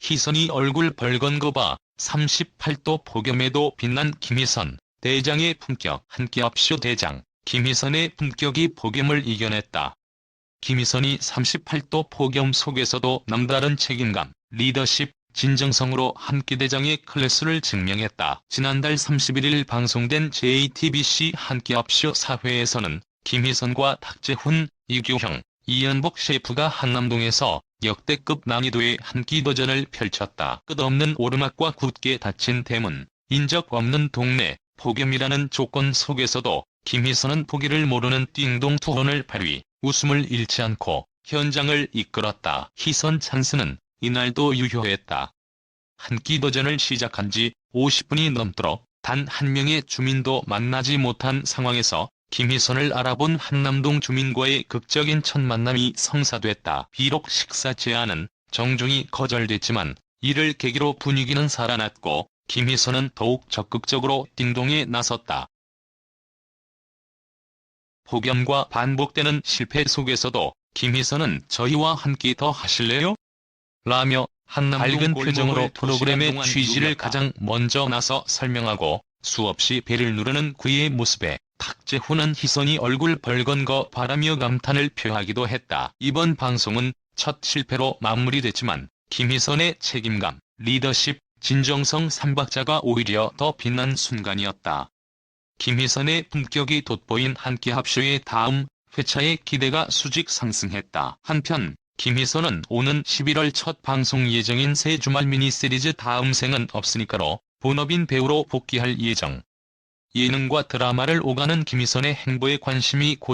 희선이 얼굴 벌건 거 봐. 38도 폭염에도 빛난 김희선. 대장의 품격 한끼업쇼 대장. 김희선의 품격이 폭염을 이겨냈다. 김희선이 38도 폭염 속에서도 남다른 책임감, 리더십, 진정성으로 한끼 대장의 클래스를 증명했다. 지난달 31일 방송된 JTBC 한끼업쇼 사회에서는 김희선과 탁재훈, 이규형, 이연복 셰프가 한남동에서 역대급 난이도의 한 끼 도전을 펼쳤다. 끝없는 오르막과 굳게 닫힌 대문, 인적 없는 동네, 폭염이라는 조건 속에서도 김희선은 포기를 모르는 띵동 투혼을 발휘, 웃음을 잃지 않고 현장을 이끌었다. 희선 찬스는 이날도 유효했다. 한 끼 도전을 시작한 지 50분이 넘도록 단 한 명의 주민도 만나지 못한 상황에서 김희선을 알아본 한남동 주민과의 극적인 첫 만남이 성사됐다. 비록 식사 제안은 정중히 거절됐지만 이를 계기로 분위기는 살아났고 김희선은 더욱 적극적으로 띵동에 나섰다. 폭염과 반복되는 실패 속에서도 김희선은 저희와 한 끼 더 하실래요? 라며 한남 밝은 표정으로 프로그램의 취지를 가장 먼저 나서 설명하고 수없이 배를 누르는 그의 모습에 탁재훈은 희선이 얼굴 벌건 거 바라며 감탄을 표하기도 했다. 이번 방송은 첫 실패로 마무리됐지만 김희선의 책임감, 리더십, 진정성 3박자가 오히려 더 빛난 순간이었다. 김희선의 품격이 돋보인 한끼 합쇼의 다음 회차의 기대가 수직 상승했다. 한편 김희선은 오는 11월 첫 방송 예정인 새 주말 미니시리즈 다음 생은 없으니까로 본업인 배우로 복귀할 예정. 예능과 드라마를 오가는 김희선의 행보에 관심이 고조